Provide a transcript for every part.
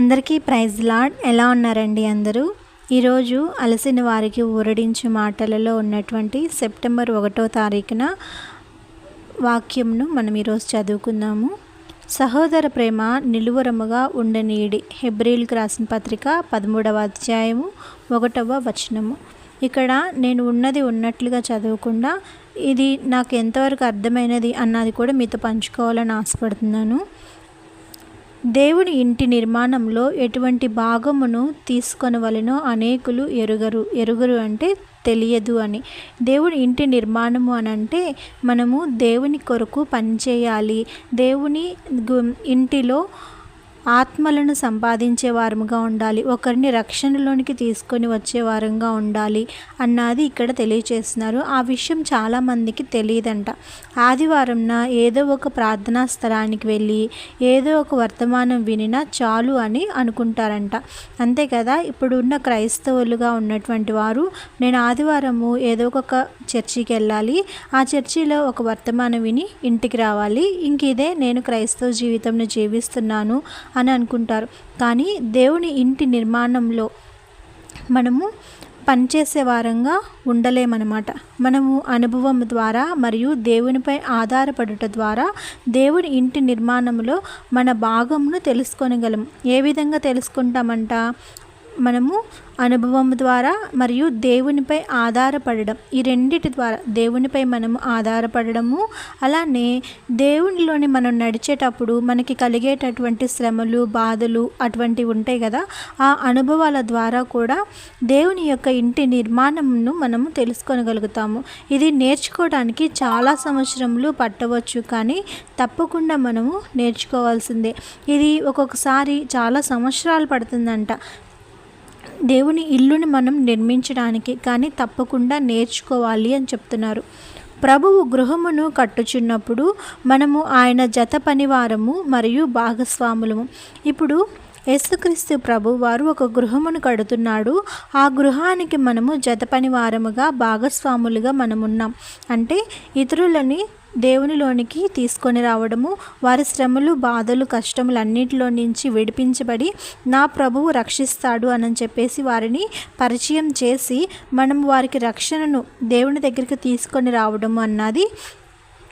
అందరికీ praise lord. ఎలా ఉన్నారండి అందరూ? ఈరోజు అలసిన వారికి ఊరడించే మాటలలో ఉన్నటువంటి సెప్టెంబర్ ఒకటో తారీఖున వాక్యంను మనం ఈరోజు చదువుకుందాము. సహోదర ప్రేమ నిలువరముగా ఉండనీడి. హెబ్రిల్కి రాసిన పత్రిక పదమూడవ అధ్యాయము ఒకటవ వచనము. ఇక్కడ నేను ఉన్నది ఉన్నట్లుగా చదవకుండా ఇది నాకు ఎంతవరకు అర్థమైనది అన్నది కూడా మీతో పంచుకోవాలని ఆశపడుతున్నాను. దేవుని ఇంటి నిర్మాణంలో ఎటువంటి భాగమును తీసుకొనవలెనో అనేకులు ఎరుగరు. ఎరుగరు అంటే తెలియదు అని. దేవుని ఇంటి నిర్మాణము అని అంటే మనము దేవుని కొరకు పనిచేయాలి. దేవుని గు- ఇంటిలో ఆత్మలను సంపాదించే వారముగా ఉండాలి. ఒకరిని రక్షణలోనికి తీసుకొని వచ్చే వారంగా ఉండాలి అన్నది ఇక్కడ తెలియచేస్తున్నారు. ఆ విషయం చాలామందికి తెలియదంట. ఆదివారంన ఏదో ఒక ప్రార్థనా స్థలానికి వెళ్ళి ఏదో ఒక వర్తమానం వినినా చాలు అని అనుకుంటారంట. అంతే కదా? ఇప్పుడున్న క్రైస్తవులుగా ఉన్నటువంటి వారు నేను ఆదివారము ఏదో ఒక చర్చికి వెళ్ళాలి ఆ చర్చిలో ఒక వర్తమానం విని ఇంటికి రావాలి. ఇంక ఇదే నేను క్రైస్తవ జీవితంను జీవిస్తున్నాను అని అనుకుంటారు. కానీ దేవుని ఇంటి నిర్మాణంలో మనము పనిచేసే వారంగా ఉండలేమన్నమాట. మనము అనుభవం ద్వారా మరియు దేవునిపై ఆధారపడుట ద్వారా దేవుని ఇంటి నిర్మాణంలో మన భాగంను తెలుసుకొనగలం. ఏ విధంగా తెలుసుకుంటామంట? మనము అనుభవం ద్వారా మరియు దేవునిపై ఆధారపడడం. ఈ రెండిటి ద్వారా దేవునిపై మనము ఆధారపడము అలానే దేవునిలోని మనం నడిచేటప్పుడు మనకి కలిగేటటువంటి శ్రమలు బాధలు అటువంటివి ఉంటాయి కదా. ఆ అనుభవాల ద్వారా కూడా దేవుని యొక్క ఇంటి నిర్మాణంను మనము తెలుసుకోగలుగుతాము. ఇది నేర్చుకోవడానికి చాలా సంవత్సరములు పట్టవచ్చు కానీ తప్పకుండా మనము నేర్చుకోవాల్సిందే. ఇది ఒక్కొక్కసారి చాలా సంవత్సరాలు పడుతుందంట. దేవుని ఇల్లుని మనం నిర్మించడానికి కానీ తప్పకుండా నేర్చుకోవాలి అని చెప్తున్నారు. ప్రభువు గృహమును కట్టుచున్నప్పుడు మనము ఆయన జత పనివారము మరియు భాగస్వాములము. ఇప్పుడు యేసుక్రీస్తు ప్రభు వారు ఒక గృహమును కడుతున్నాడు. ఆ గృహానికి మనము జత పనివారముగా భాగస్వాములుగా మనమున్నాం. అంటే ఇతరులని దేవునిలోనికి తీసుకొని రావడము వారి శ్రమలు బాధలు కష్టములు అన్నిటిలో నుంచి విడిపించబడి నా ప్రభువు రక్షిస్తాడు అని చెప్పేసి వారిని పరిచయం చేసి మనం వారికి రక్షణను దేవుని దగ్గరికి తీసుకొని రావడము అన్నది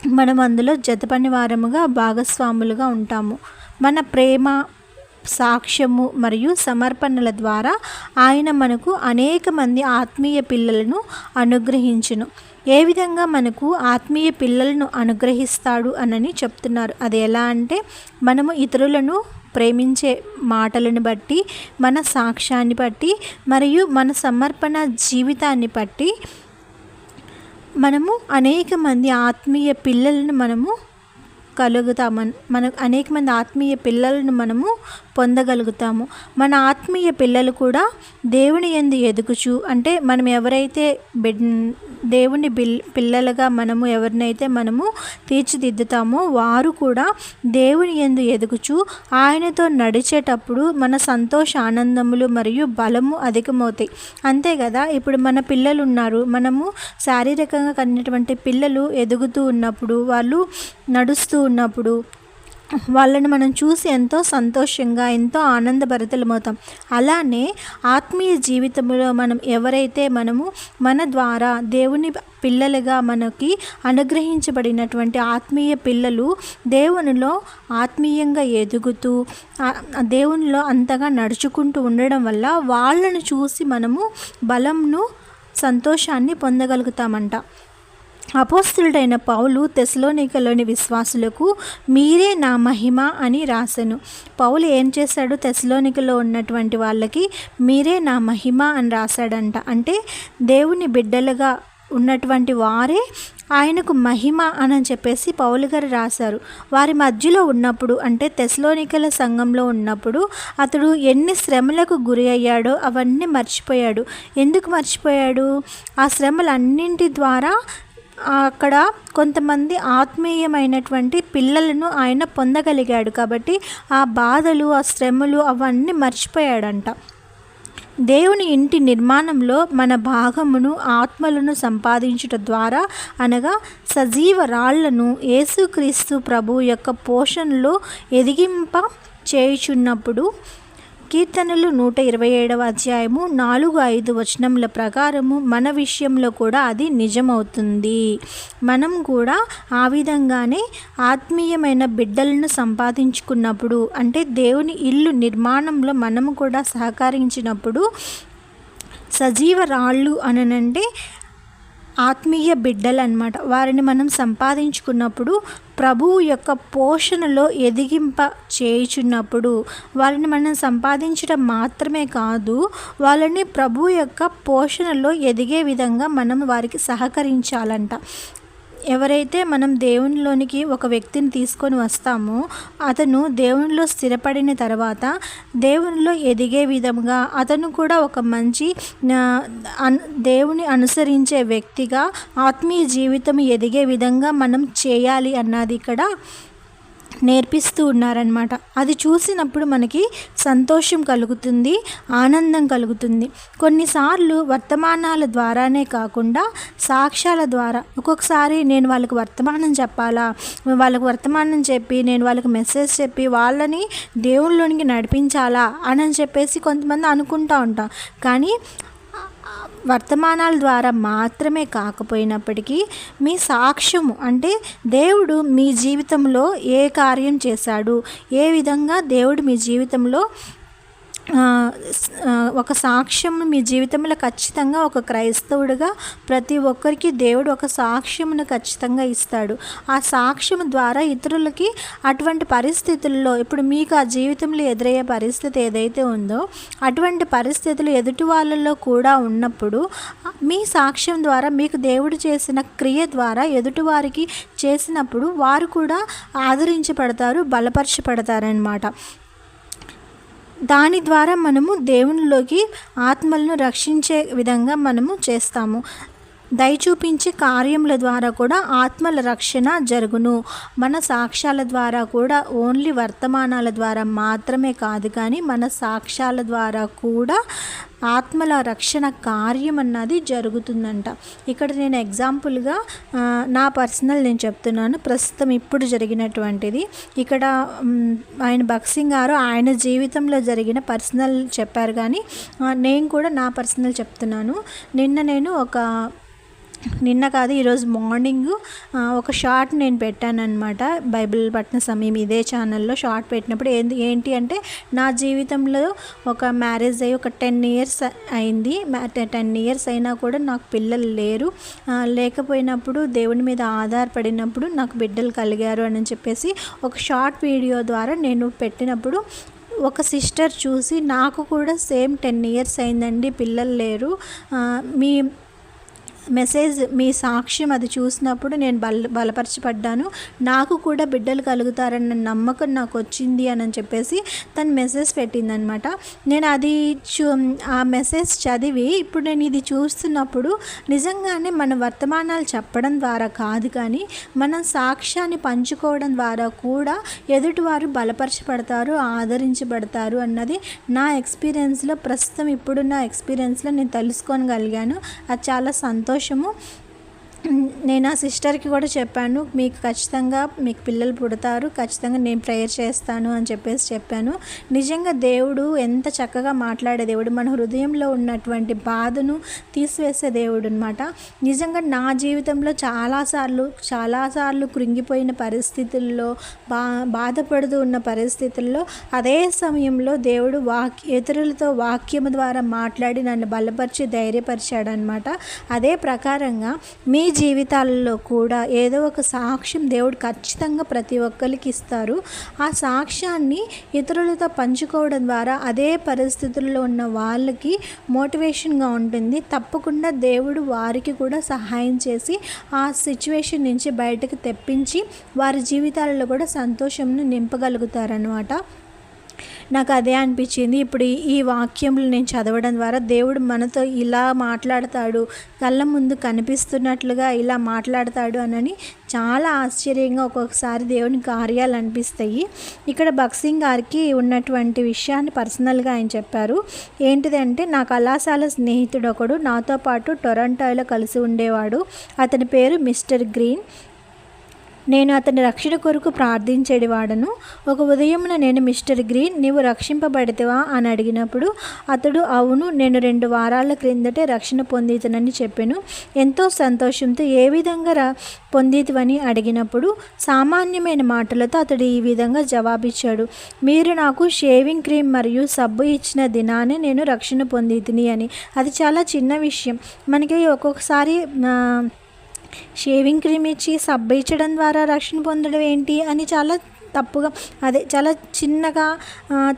మనం అందులో జతపని వారముగా భాగస్వాములుగా ఉంటాము. మన ప్రేమ సాక్ష్యము మరియు సమర్పణల ద్వారా ఆయన మనకు అనేక మంది ఆత్మీయ పిల్లలను అనుగ్రహించును. ఏ విధంగా మనకు ఆత్మీయ పిల్లలను అనుగ్రహిస్తాడు అనని చెప్తున్నారు. అది ఎలా అంటే మనము ఇతరులను ప్రేమించే మాటలను బట్టి మన సాక్ష్యాన్ని బట్టి మరియు మన సమర్పణ జీవితాన్ని బట్టి మనము అనేక మంది ఆత్మీయ పిల్లలను మనము కలుగుతామని మన అనేక మంది ఆత్మీయ పిల్లలను మనము పొందగలుగుతాము. మన ఆత్మీయ పిల్లలు కూడా దేవుని ఎందు ఎదుగుచు అంటే మనం ఎవరైతే బిడ్ దేవుని బిల్ పిల్లలుగా మనము ఎవరినైతే మనము తీర్చిదిద్దుతామో వారు కూడా దేవుని ఎందు ఎదుగుచు ఆయనతో నడిచేటప్పుడు మన సంతోష ఆనందములు మరియు బలము అధికమవుతాయి. అంతే కదా ఇప్పుడు మన పిల్లలు ఉన్నారు మనము శారీరకంగా కన్నటువంటి పిల్లలు ఎదుగుతూ ఉన్నప్పుడు వాళ్ళు నడుస్తూ ఉన్నప్పుడు వాళ్ళని మనం చూసి ఎంతో సంతోషంగా ఎంతో ఆనందభరితలమవుతాం. అలానే ఆత్మీయ జీవితంలో మనం ఎవరైతే మనము మన ద్వారా దేవుని పిల్లలుగా మనకి అనుగ్రహించబడినటువంటి ఆత్మీయ పిల్లలు దేవునిలో ఆత్మీయంగా ఎదుగుతూ దేవునిలో అంతగా నడుచుకుంటూ ఉండడం వల్ల వాళ్ళను చూసి మనము బలంను సంతోషాన్ని పొందగలుగుతామంట. అపోస్తుడైన పౌలు తెస్లోనికలోని విశ్వాసులకు మీరే నా మహిమ అని రాశను పౌలు ఏం చేశాడు? తెస్లోనికలో ఉన్నటువంటి వాళ్ళకి మీరే నా మహిమ అని రాశాడంట. అంటే దేవుని బిడ్డలుగా ఉన్నటువంటి వారే ఆయనకు మహిమ అని చెప్పేసి పౌలు గారు రాశారు. వారి మధ్యలో ఉన్నప్పుడు అంటే తెస్లోనికల సంఘంలో ఉన్నప్పుడు అతడు ఎన్ని శ్రమలకు గురి అయ్యాడో అవన్నీ మర్చిపోయాడు. ఎందుకు మర్చిపోయాడు? ఆ శ్రమలన్నింటి ద్వారా అక్కడ కొంతమంది ఆత్మీయమైనటువంటి పిల్లలను ఆయన పొందగలిగాడు కాబట్టి ఆ బాధలు ఆ శ్రమలు అవన్నీ మర్చిపోయాడంట. దేవుని ఇంటి నిర్మాణంలో మన భాగమును ఆత్మలను సంపాదించుట ద్వారా అనగా సజీవ రాళ్ళను యేసుక్రీస్తు ప్రభు యొక్క పోషణలో ఎదిగింప చేయుచున్నప్పుడు కీర్తనలు నూట ఇరవై ఏడవ అధ్యాయము నాలుగు ఐదు వచనముల ప్రకారము మన విషయంలో కూడా అది నిజమవుతుంది. మనం కూడా ఆ విధంగానే ఆత్మీయమైన బిడ్డలను సంపాదించుకున్నప్పుడు అంటే దేవుని ఇల్లు నిర్మాణంలో మనము కూడా సహకరించినప్పుడు సజీవ రాళ్ళు అననంటే ఆత్మీయ బిడ్డలు అనమాట వారిని మనం సంపాదించుకున్నప్పుడు ప్రభువు యొక్క పోషణలో ఎదిగింప చేయుచున్నప్పుడు వాళ్ళని మనం సంపాదించడం మాత్రమే కాదు వాళ్ళని ప్రభు యొక్క పోషణలో ఎదిగే విధంగా మనం వారికి సహకరించాలంట. ఎవరైతే మనం దేవునిలోనికి ఒక వ్యక్తిని తీసుకొని వస్తామో అతను దేవునిలో స్థిరపడిన తర్వాత దేవునిలో ఎదిగే విధంగా అతను కూడా ఒక మంచి దేవుని అనుసరించే వ్యక్తిగా ఆత్మీయ జీవితం ఎదిగే విధంగా మనం చేయాలి అన్నది ఇక్కడ నేర్పిస్తూ ఉన్నారనమాట అది చూసినప్పుడు మనకి సంతోషం కలుగుతుంది ఆనందం కలుగుతుంది. కొన్నిసార్లు వర్తమానాల ద్వారానే కాకుండా సాక్ష్యాల ద్వారా ఒక్కొక్కసారి నేను వాళ్ళకి వర్తమానం చెప్పాలా వాళ్ళకి వర్తమానం చెప్పి నేను వాళ్ళకి మెసేజ్ చెప్పి వాళ్ళని దేవుళ్ళలోనికి నడిపించాలా అని చెప్పేసి కొంతమంది అనుకుంటూ ఉంటాం. కానీ వర్తమానాల ద్వారా మాత్రమే కాకపోయినప్పటికీ మీ సాక్ష్యము అంటే దేవుడు మీ జీవితంలో ఏ కార్యం చేశాడు ఏ విధంగా దేవుడు మీ జీవితంలో ఒక సాక్ష్యం మీ జీవితంలో ఖచ్చితంగా ఒక క్రైస్తవుడిగా ప్రతి ఒక్కరికి దేవుడు ఒక సాక్ష్యమును ఖచ్చితంగా ఇస్తాడు. ఆ సాక్ష్యం ద్వారా ఇతరులకి అటువంటి పరిస్థితుల్లో ఇప్పుడు మీకు ఆ జీవితంలో ఎదురయ్యే పరిస్థితి ఏదైతే ఉందో అటువంటి పరిస్థితులు ఎదుటి వాళ్ళలో కూడా ఉన్నప్పుడు మీ సాక్ష్యం ద్వారా మీకు దేవుడు చేసిన క్రియ ద్వారా ఎదుటివారికి చేసినప్పుడు వారు కూడా ఆదరించబడతారు బలపరచబడతారనమాట దాని ద్వారా మనము దేవునిలోకి ఆత్మలను రక్షించే విధంగా మనము చేస్తాము. దయ చూపించే కార్యముల ద్వారా కూడా ఆత్మల రక్షణ జరుగును. మన సాక్ష్యాల ద్వారా కూడా ఓన్లీ వర్తమానాల ద్వారా మాత్రమే కాదు కానీ మన సాక్ష్యాల ద్వారా కూడా ఆత్మల రక్షణ కార్యం అన్నది జరుగుతుందంట. ఇక్కడ నేను ఎగ్జాంపుల్గా నా పర్సనల్ నేను చెప్తున్నాను. ప్రస్తుతం ఇప్పుడు జరిగినటువంటిది. ఇక్కడ ఆయన భక్సింగ్ గారు ఆయన జీవితంలో జరిగిన పర్సనల్ చెప్పారు కానీ నేను కూడా నా పర్సనల్ చెప్తున్నాను. నిన్న నేను ఒక నిన్న కాదు ఈరోజు మార్నింగ్ ఒక షార్ట్ నేను పెట్టాను బైబిల్ పట్టిన సమయం ఇదే ఛానల్లో షార్ట్ పెట్టినప్పుడు ఏంది ఏంటి అంటే నా జీవితంలో ఒక మ్యారేజ్ అయ్యి ఒక టెన్ ఇయర్స్ అయింది. టెన్ ఇయర్స్ అయినా కూడా నాకు పిల్లలు లేరు. లేకపోయినప్పుడు దేవుని మీద ఆధారపడినప్పుడు నాకు బిడ్డలు కలిగారు అని చెప్పేసి ఒక షార్ట్ వీడియో ద్వారా నేను పెట్టినప్పుడు ఒక సిస్టర్ చూసి నాకు కూడా సేమ్ టెన్ ఇయర్స్ అయిందండి పిల్లలు లేరు. మీ మెసేజ్ మీ సాక్ష్యం అది చూసినప్పుడు నేను బల బలపరచబడ్డాను. నాకు కూడా బిడ్డలు కలుగుతారన్న నమ్మకం నాకు వచ్చింది అని చెప్పేసి తను మెసేజ్ పెట్టిందనమాట. నేను అది చూ ఆ మెసేజ్ చదివి ఇప్పుడు నేను ఇది చూస్తున్నప్పుడు నిజంగానే మన వర్తమానాలు చెప్పడం ద్వారా కాదు కానీ మనం సాక్ష్యాన్ని పంచుకోవడం ద్వారా కూడా ఎదుటివారు బలపరచబడతారు ఆదరించబడతారు అన్నది నా ఎక్స్పీరియన్స్లో ప్రస్తుతం ఇప్పుడున్న ఎక్స్పీరియన్స్లో నేను తెలుసుకోగలిగాను అది చాలా సంతోషం సంతోషము. నేను ఆ సిస్టర్కి కూడా చెప్పాను మీకు ఖచ్చితంగా మీకు పిల్లలు పుడతారు ఖచ్చితంగా నేను ప్రేయర్ చేస్తాను అని చెప్పేసి చెప్పాను. నిజంగా దేవుడు ఎంత చక్కగా మాట్లాడే దేవుడు మన హృదయంలో ఉన్నటువంటి బాధను తీసివేసే దేవుడు అనమాట నిజంగా నా జీవితంలో చాలాసార్లు చాలాసార్లు కృంగిపోయిన పరిస్థితుల్లో బా బాధపడుతూ ఉన్న పరిస్థితుల్లో అదే సమయంలో దేవుడు వాక్య ఇతరులతో వాక్యం ద్వారా మాట్లాడి నన్ను బలపరిచి ధైర్యపరిచాడనమాట అదే ప్రకారంగా మీ జీవితాలలో కూడా ఏదో ఒక సాక్ష్యం దేవుడు ఖచ్చితంగా ప్రతి ఒక్కరికి ఇస్తారు. ఆ సాక్ష్యాన్ని ఇతరులతో పంచుకోవడం ద్వారా అదే పరిస్థితుల్లో ఉన్న వాళ్ళకి మోటివేషన్గా ఉంటుంది. తప్పకుండా దేవుడు వారికి కూడా సహాయం చేసి ఆ సిచ్యువేషన్ నుంచి బయటకు తెప్పించి వారి జీవితాలలో కూడా సంతోషంను నింపగలుగుతారనమాట నాకు అదే అనిపించింది. ఇప్పుడు ఈ వాక్యములు నేను చదవడం ద్వారా దేవుడు మనతో ఇలా మాట్లాడతాడు కళ్ళ ముందు కనిపిస్తున్నట్లుగా ఇలా మాట్లాడతాడు అని చాలా ఆశ్చర్యంగా ఒక్కొక్కసారి దేవుని కార్యాలు అనిపిస్తాయి. ఇక్కడ బక్సింగ్ గారికి ఉన్నటువంటి విషయాన్ని పర్సనల్గా ఆయన చెప్పారు. ఏంటిదంటే నా కళాశాల స్నేహితుడు ఒకడు నాతో పాటు టొరంటోలో కలిసి ఉండేవాడు. అతని పేరు మిస్టర్ గ్రీన్. నేను అతని రక్షణ కొరకు ప్రార్థించేవాడను ఒక ఉదయమున నేను మిస్టర్ గ్రీన్ నీవు రక్షింపబడితేవా? అని అడిగినప్పుడు అతడు అవును నేను రెండు వారాల క్రిందటే రక్షణ పొందితనని చెప్పాను. ఎంతో సంతోషంతో ఏ విధంగా పొందితివని అడిగినప్పుడు సామాన్యమైన మాటలతో అతడు ఈ విధంగా జవాబిచ్చాడు. మీరు నాకు షేవింగ్ క్రీమ్ మరియు సబ్బు ఇచ్చిన దినానే నేను రక్షణ పొందితిని అని. అది చాలా చిన్న విషయం. మనకి ఒక్కొక్కసారి షేవింగ్ క్రీమ్ ఇచ్చి సబ్బు ఇచ్చడం ద్వారా రక్షణ పొందడం ఏంటి అని చాలా తప్పుగా అదే చాలా చిన్నగా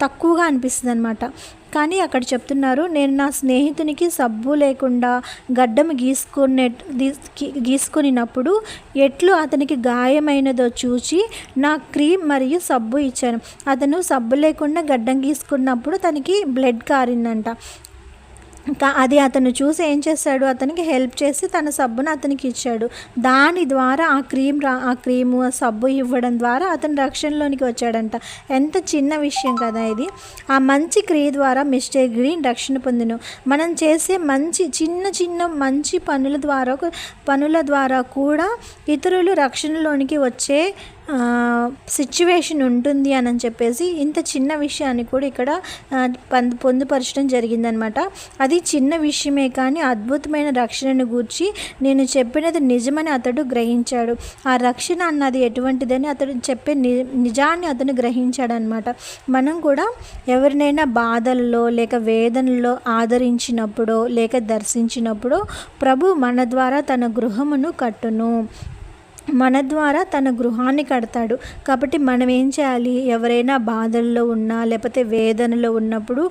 తక్కువగా అనిపిస్తుంది అనమాట కానీ అక్కడ చెప్తున్నారు నేను నా స్నేహితునికి సబ్బు లేకుండా గడ్డం గీసుకునే గీసుకునినప్పుడు ఎట్లు అతనికి గాయమైనదో చూచి నా క్రీమ్ మరియు సబ్బు ఇచ్చాను. అతను సబ్బు లేకుండా గడ్డం గీసుకున్నప్పుడు తనకి బ్లడ్ కారిందంట. అది అతను చూసి ఏం చేశాడు అతనికి హెల్ప్ చేసి తన సబ్బును అతనికి ఇచ్చాడు. దాని ద్వారా ఆ క్రీమ్ రా ఆ క్రీము ఆ సబ్బు ఇవ్వడం ద్వారా అతను రక్షణలోనికి వచ్చాడంట. ఎంత చిన్న విషయం కదా ఇది. ఆ మంచి క్రియ ద్వారా మిస్టర్ గ్రీన్ రక్షణ పొందిను. మనం చేసే మంచి చిన్న చిన్న మంచి పనుల ద్వారా పనుల ద్వారా కూడా ఇతరులు రక్షణలోనికి వచ్చే సిచ్యువేషన్ ఉంటుంది అని చెప్పేసి ఇంత చిన్న విషయాన్ని కూడా ఇక్కడ ఆ, పొందుపరచడం జరిగిందనమాట అది చిన్న విషయమే కానీ అద్భుతమైన రక్షణను గూర్చి నేను చెప్పినది నిజమని అతడు గ్రహించాడు. ఆ రక్షణ అన్నది ఎటువంటిదని అతడు చెప్పే ని నిజాన్ని అతను గ్రహించాడనమాట మనం కూడా ఎవరినైనా బాధల్లో లేక వేదనలో ఆదరించినప్పుడో లేక దర్శించినప్పుడో ప్రభు మన ద్వారా తన గృహమును కట్టును. మన ద్వారా తన గృహాన్ని కడతాడు. కాబట్టి మనం ఏం చేయాలి? ఎవరైనా బాధల్లో ఉన్నా లేకపోతే వేదనలో ఉన్నప్పుడు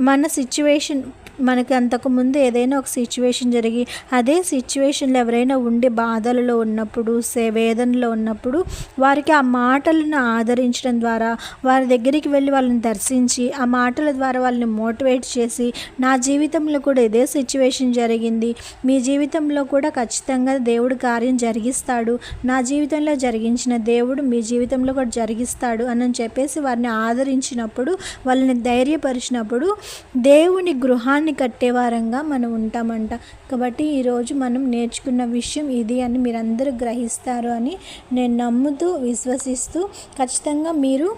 మన సిచ్యువేషన్ మనకి అంతకుముందు ఏదైనా ఒక సిచ్యువేషన్ జరిగి అదే సిచ్యువేషన్లో ఎవరైనా ఉండి బాధలలో ఉన్నప్పుడు సే వేదనలో ఉన్నప్పుడు వారికి ఆ మాటలను ఆదరించడం ద్వారా వారి దగ్గరికి వెళ్ళి వాళ్ళని దర్శించి ఆ మాటల ద్వారా వాళ్ళని మోటివేట్ చేసి నా జీవితంలో కూడా ఇదే సిచ్యువేషన్ జరిగింది. మీ జీవితంలో కూడా ఖచ్చితంగా దేవుడు కార్యం జరిగిస్తాడు. నా జీవితంలో జరిగించిన దేవుడు మీ జీవితంలో కూడా జరిగిస్తాడు అని చెప్పేసి వారిని ఆదరించినప్పుడు వాళ్ళని ధైర్యపరిచినప్పుడు దేవుని గృహాన్ని కట్టేవారంగా మనం ఉంటామంట. కాబట్టి ఈరోజు మనం నేర్చుకున్న విషయం ఇది అని మీరందరూ గ్రహిస్తారు అని నేను నమ్ముతూ విశ్వసిస్తూ ఖచ్చితంగా మీరు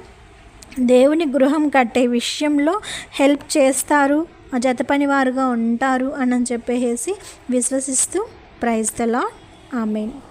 దేవుని గృహం కట్టే విషయంలో హెల్ప్ చేస్తారు ఆ జత ఉంటారు అని చెప్పేసి విశ్వసిస్తూ ప్రైజ్ ద లాడ్ ఆమెన్.